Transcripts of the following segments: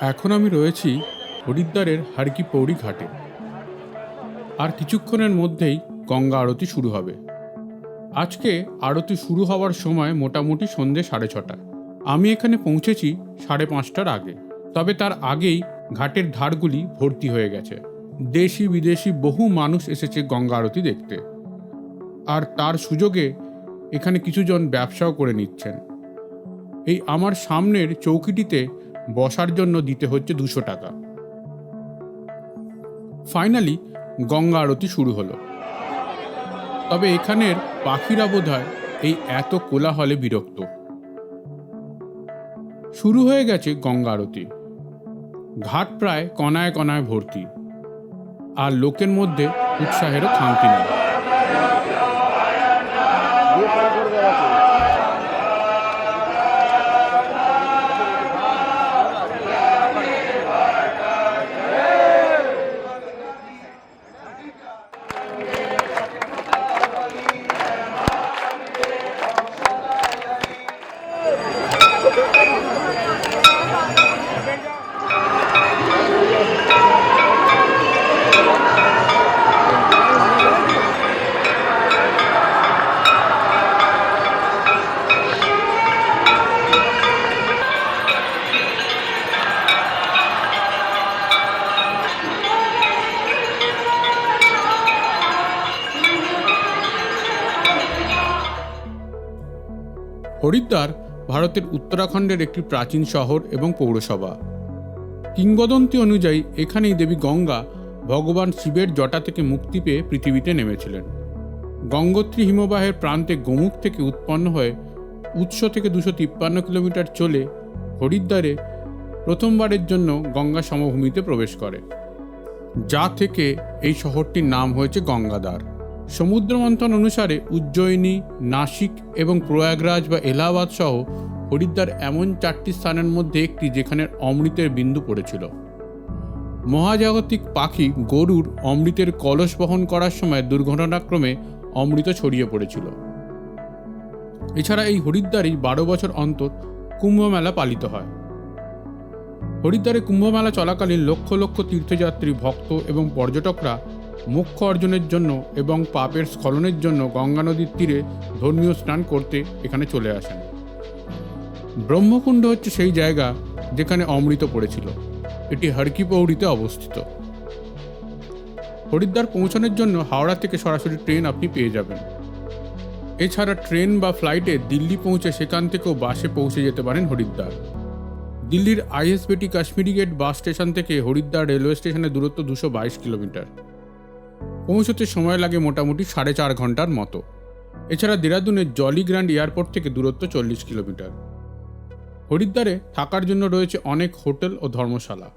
এখন আমি রয়েছি হরিদ্বারের হারকি পৌড়ি ঘাটে। আর কিছুক্ষণের মধ্যেই গঙ্গা আরতি শুরু হবে। আজকে আরতি শুরু হওয়ার সময় মোটামুটি সন্ধে সাড়ে ছটা আমি এখানে পৌঁছেছি সাড়ে পাঁচটার আগে। তবে তার আগেই ঘাটের ধারগুলি ভর্তি হয়ে গেছে। দেশি বিদেশি বহু মানুষ এসেছে গঙ্গা আরতি দেখতে। আর তার সুযোগে এখানে কিছুজন ব্যবসাও করে নিচ্ছেন। এই আমার সামনের চৌকিটিতে বসার জন্য দিতে হচ্ছে দুশো টাকা। ফাইনালি গঙ্গা আরতি শুরু হলো। তবে এখানের পাখিরা বোধহয় এই এত কোলাহলে বিরক্ত। শুরু হয়ে গেছে গঙ্গা আরতি। ঘাট প্রায় কণায় কণায় ভর্তি। আর লোকের মধ্যে উৎসাহেরও খামতি নেই। হরিদ্বার ভারতের উত্তরাখণ্ডের একটি প্রাচীন শহর এবং পৌরসভা। কিংবদন্তি অনুযায়ী এখানেই দেবী গঙ্গা ভগবান শিবের জটা থেকে মুক্তি পেয়ে পৃথিবীতে নেমেছিলেন। গঙ্গোত্রী হিমবাহের প্রান্তে গোমুখ থেকে উৎপন্ন হয়ে উৎস থেকে দুশো তিপ্পান্ন কিলোমিটার চলে হরিদ্বারে প্রথমবারের জন্য গঙ্গা সমভূমিতে প্রবেশ করে। যা থেকে এই শহরটির নাম হয়েছে গঙ্গাদার সমুদ্র মন্থন অনুসারে উজ্জয়িনী, নাসিক এবং প্রয়াগরাজ বা এলাহাবাদ সহ হরিদ্বার এমন চারটি স্থানের মধ্যে একটি যেখানে অমৃতের বিন্দু পড়েছিল। মহাজাগতিক পাখি গরুর অমৃতের কলস বহন করার সময় দুর্ঘটনাক্রমে অমৃত ছড়িয়ে পড়েছিল। এছাড়া এই হরিদ্বারেই বারো বছর অন্তর কুম্ভমেলা পালিত হয়। হরিদ্বারে কুম্ভমেলা চলাকালীন লক্ষ লক্ষ তীর্থযাত্রী, ভক্ত এবং পর্যটকরা মোক্ষ অর্জনের জন্য এবং পাপের স্খলনের জন্য গঙ্গা নদীর তীরে ধর্মীয় স্নান করতে এখানে চলে আসেন। ব্রহ্মকুণ্ড হচ্ছে সেই জায়গা যেখানে অমৃত পড়েছিল। এটি হরকি পৌড়িতে অবস্থিত। হরিদ্বার পৌঁছানোর জন্য হাওড়া থেকে সরাসরি ট্রেন আপনি পেয়ে যাবেন। এছাড়া ট্রেন বা ফ্লাইটে দিল্লি পৌঁছে সেখান থেকেও বাসে পৌঁছে যেতে পারেন হরিদ্বার। দিল্লির ISBT Kashmiri gate bus station থেকে হরিদ্বার রেলওয়ে স্টেশনের দূরত্ব দুশো বাইশ কিলোমিটার। পৌঁছতে সময় লাগে মোটামুটি সাড়ে চার ঘণ্টার মতো। এছাড়া দেরাদুনের জলি গ্র্যান্ড এয়ারপোর্ট থেকে দূরত্ব চল্লিশ কিলোমিটার। হরিদ্বারে থাকার জন্য রয়েছে অনেক হোটেল ও ধর্মশালা।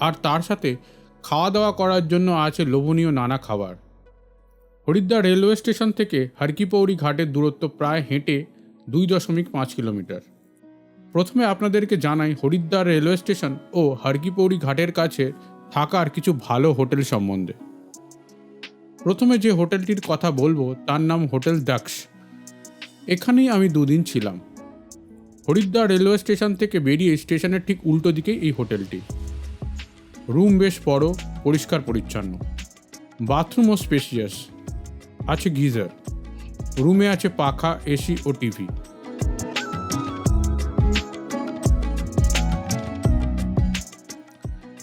আর তার সাথে খাওয়া দাওয়া করার জন্য আছে লোভনীয় নানা খাবার। হরিদ্বার রেলওয়ে স্টেশন থেকে হারকিপৌরি ঘাটের দূরত্ব প্রায় হেঁটে দুই দশমিক পাঁচ কিলোমিটার। প্রথমে আপনাদেরকে জানাই হরিদ্বার রেলওয়ে স্টেশন ও হারকিপৌরি ঘাটের কাছে থাকার কিছু ভালো হোটেল সম্বন্ধে। প্রথমে যে হোটেলটির কথা বলব, তার নাম হোটেল দাক্ষ এখানেই আমি দুদিন ছিলাম। হরিদ্বার রেলওয়ে স্টেশন থেকে বেরিয়ে স্টেশনের ঠিক উল্টো দিকেই এই হোটেলটি। রুম বেশ বড়, পরিষ্কার পরিচ্ছন্ন। বাথরুমও স্পেশিয়াস। আছে গিজার। রুমে আছে পাখা, এসি ও টিভি।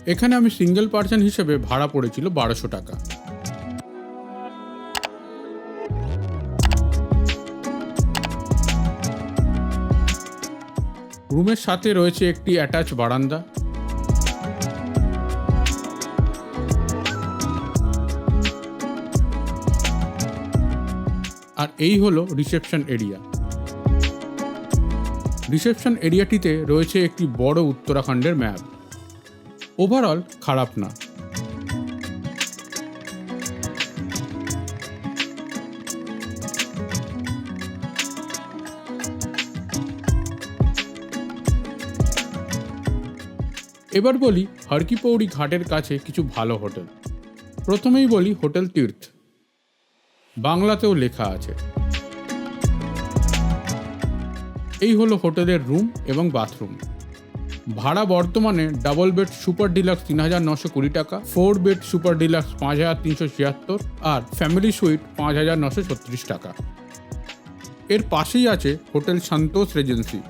এখানে আমি সিঙ্গেল পার্সন হিসেবে ভাড়া পড়েছিল বারোশো টাকা। রুমের সাথে রয়েছে একটি অ্যাটাচ বারান্দা। আর এই হলো রিসেপশন এরিয়া। রিসেপশন এরিয়াটিতে রয়েছে একটি বড় উত্তরাখণ্ডের ম্যাপ। ওভারঅল খারাপ না। এবার বলি হরকিপৌড়ি ঘাটের কাছে কিছু ভালো হোটেল। প্রথমেই বলি হোটেল তীর্থ। বাংলাতেও লেখা আছে। এই হলো হোটেলের রুম এবং বাথরুম। ভাড়া বর্তমানে ডাবল বেড সুপার ডিলাক্স তিন হাজার নশো কুড়ি টাকা, ফোর বেড সুপার ডিলাক্স পাঁচ হাজার তিনশো ছিয়াত্তর আর ফ্যামিলি সুইট পাঁচ হাজার নশো ছত্রিশ টাকা। এর পাশেই আছে হোটেল সন্তোষ রেজেন্সি।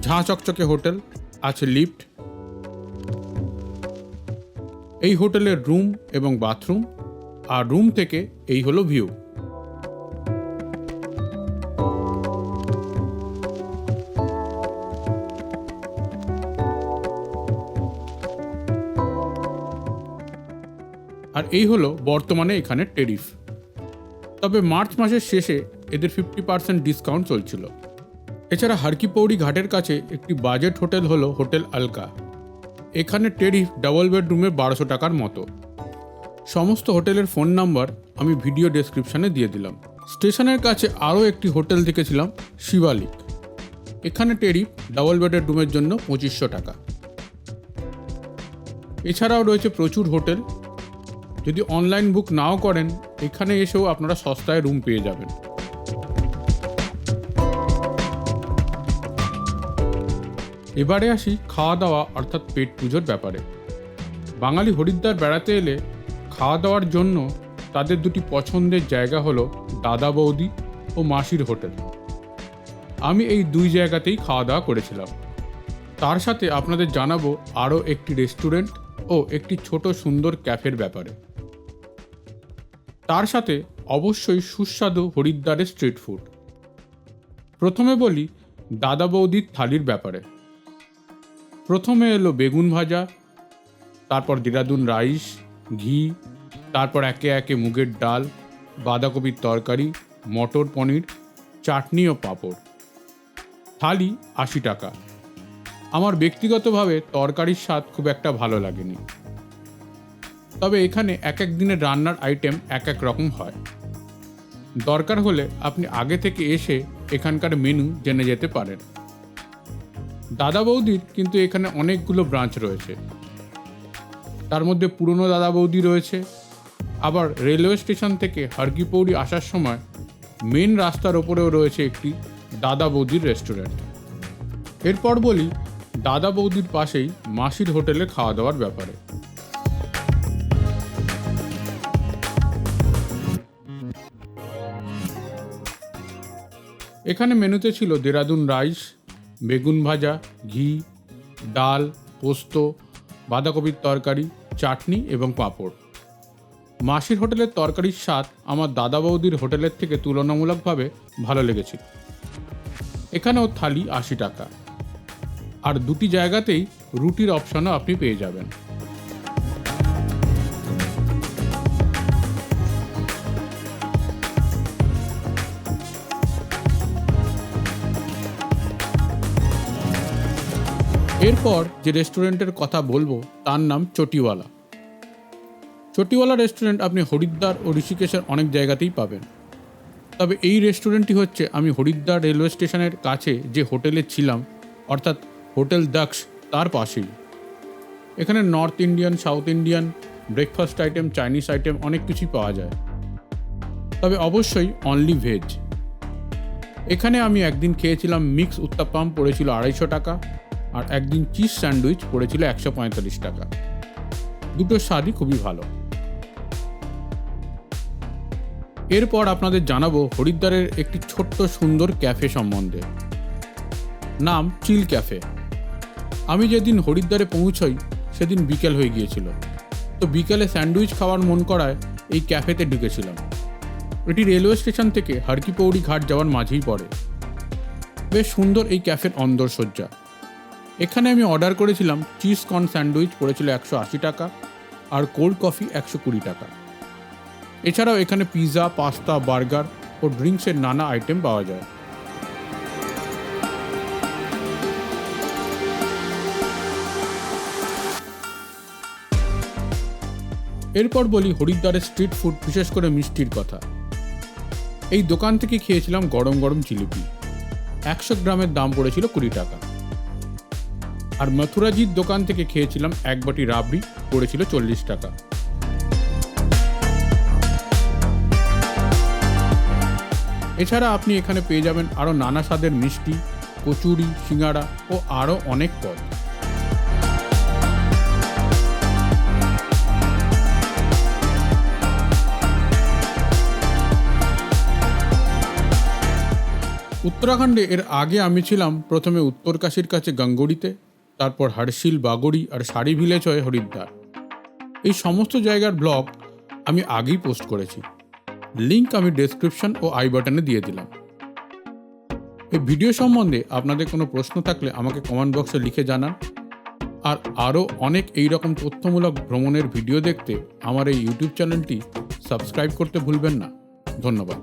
ঝাঁ চকচকে হোটেল, আছে লিফট এই হোটেলের রুম এবং বাথরুম, আর রুম থেকে এই হলো ভিউ। আর এই হলো বর্তমানে এখানে টেরিফ। তবে মার্চ মাসের শেষে এদের ফিফটি পার্সেন্ট ডিসকাউন্ট চলছিল। এছাড়া হারকিপৌড়ি ঘাটের কাছে একটি বাজেট হোটেল হলো হোটেল আলকা। এখানে টেরিফ ডাবল বেডরুমে বারোশো টাকার মতো। সমস্ত হোটেলের ফোন নাম্বার আমি ভিডিও ডেসক্রিপশনে দিয়ে দিলাম। স্টেশনের কাছে আরও একটি হোটেল দেখেছিলাম, শিবালিক। এখানে টেরিফ ডাবল বেডের রুমের জন্য পঁচিশশো টাকা। এছাড়াও রয়েছে প্রচুর হোটেল। যদি অনলাইন বুক নাও করেন, এখানে এসেও আপনারা সস্তায় রুম পেয়ে যাবেন। এবারে আসি খাওয়া দাওয়া অর্থাৎ পেট পুজোর ব্যাপারে। বাঙালি হরিদ্বার বেড়াতে এলে খাওয়া দাওয়ার জন্য তাদের দুটি পছন্দের জায়গা হলো দাদা বৌদি ও মাসির হোটেল। আমি এই দুই জায়গাতেই খাওয়া দাওয়া করেছিলাম। তার সাথে আপনাদের জানাব আরও একটি রেস্টুরেন্ট ও একটি ছোট সুন্দর ক্যাফের ব্যাপারে। তার সাথে অবশ্যই সুস্বাদু হরিদ্বারের স্ট্রিট ফুড। প্রথমে বলি দাদা বৌদির থালির ব্যাপারে। প্রথমে এলো বেগুন ভাজা, তারপর দেরাদুন রাইস, ঘি, তারপর একে একে মুগের ডাল, বাঁধাকপির তরকারি, মটর পনির, চাটনি ও পাঁপড়। থালি আশি টাকা। আমার ব্যক্তিগতভাবে তরকারির স্বাদ খুব একটা ভালো লাগেনি। তবে এখানে এক এক দিনের রান্নার আইটেম এক এক রকম হয়। দরকার হলে আপনি আগে থেকে এসে এখানকার মেনু জেনে যেতে পারেন। দাদা বৌদির, কিন্তু এখানে অনেকগুলো ব্রাঞ্চ রয়েছে। তার মধ্যে পুরনো দাদা বৌদি রয়েছে। আবার রেলওয়ে স্টেশন থেকে হারকিপৌড়ি আসার সময় মেন রাস্তার ওপরেও রয়েছে একটি দাদা বৌদির রেস্টুরেন্ট এরপর বলি, দাদা বৌদির পাশেই মাসির হোটেলে খাওয়া দাওয়ার ব্যাপারে। এখানে মেনুতে ছিল দেরাদুন রাইস বেগুন ভাজা, ঘি, ডাল, পোস্ত, বাঁধাকপির তরকারি, চাটনি এবং পাঁপড়। মাসির হোটেলের তরকারির স্বাদ আমার দাদা বৌদির হোটেলের থেকে তুলনামূলকভাবে ভালো লেগেছিল এখানেও থালি আশি টাকা। আর দুটি জায়গাতেই রুটির অপশনও আপনি পেয়ে যাবেন। এরপর যে রেস্টুরেন্টের কথা বলব, তার নাম চটিওয়ালা। চটিওয়ালা রেস্টুরেন্ট আপনি হরিদ্বার ও ঋষিকেশের অনেক জায়গাতেই পাবেন। তবে এই রেস্টুরেন্টটি হচ্ছে, আমি হরিদ্বার রেলওয়ে স্টেশনের কাছে যে হোটেলে ছিলাম, অর্থাৎ হোটেল দাক্স তার পাশেই। এখানে north Indian, south Indian, breakfast item, Chinese item অনেক কিছুই পাওয়া যায়। তবে অবশ্যই অনলি ভেজ এখানে আমি একদিন খেয়েছিলাম মিক্স উত্তাপাম পড়েছিল আড়াইশো টাকা। আর একদিন চিজ স্যান্ডউইচ পড়েছিল একশো পঁয়তাল্লিশ টাকা। দুটোর স্বাদই খুবই ভালো। এরপর আপনাদের জানাব হরিদ্বারের একটি ছোট্ট সুন্দর ক্যাফে সম্বন্ধে। নাম চিল ক্যাফে। আমি যেদিন হরিদ্বারে পৌঁছই, সেদিন বিকেল হয়ে গিয়েছিল। তো বিকেলে স্যান্ডউইচ খাওয়ার মন করায় এই ক্যাফেতে ঢুকেছিলাম। এটি রেলওয়ে স্টেশন থেকে হারকিপৌড়ি ঘাট যাওয়ার মাঝেই পড়ে। বেশ সুন্দর এই ক্যাফের অন্দরসজ্জা। এখানে আমি অর্ডার করেছিলাম চিজ কর্ন স্যান্ডউইচ পড়েছিল একশো আশি টাকা আর কোল্ড কফি একশো কুড়ি টাকা। এছাড়াও এখানে পিৎজা পাস্তা বার্গার ও ড্রিঙ্কসের নানা আইটেম পাওয়া যায়। এরপর বলি হরিদ্বারের স্ট্রিট ফুড বিশেষ করে মিষ্টির কথা। এই দোকান থেকে খেয়েছিলাম গরম গরম জিলিপি। একশো গ্রামের দাম পড়েছিল কুড়ি টাকা। আর মথুরাজির দোকান থেকে খেয়েছিলাম এক বাটি রাবড়ি, পড়েছিল চল্লিশ টাকা। এছাড়া আপনি এখানে পেয়ে যাবেন আরও নানা স্বাদের মিষ্টি, কচুরি, সিঙ্গাড়া ও আরও অনেক পদ। উত্তরাখণ্ডে এর আগে আমি ছিলাম প্রথমে উত্তরকাশীর কাছে গঙ্গড়িতে তারপর হারশিল, বাগড়ি আর শাড়ি ভিলেজ হয়ে হরিদ্বার। এই সমস্ত জায়গার ব্লগ আমি আগেই পোস্ট করেছি। লিংক আমি ডেসক্রিপশন ও আই বাটনে দিয়ে দিলাম। এই ভিডিও সম্বন্ধে আপনাদের কোনো প্রশ্ন থাকলে আমাকে কমেন্ট বক্সে লিখে জানান। আর আরও অনেক এই রকম তথ্যমূলক ভ্রমণের ভিডিও দেখতে আমার এই ইউটিউব চ্যানেলটি সাবস্ক্রাইব করতে ভুলবেন না। ধন্যবাদ।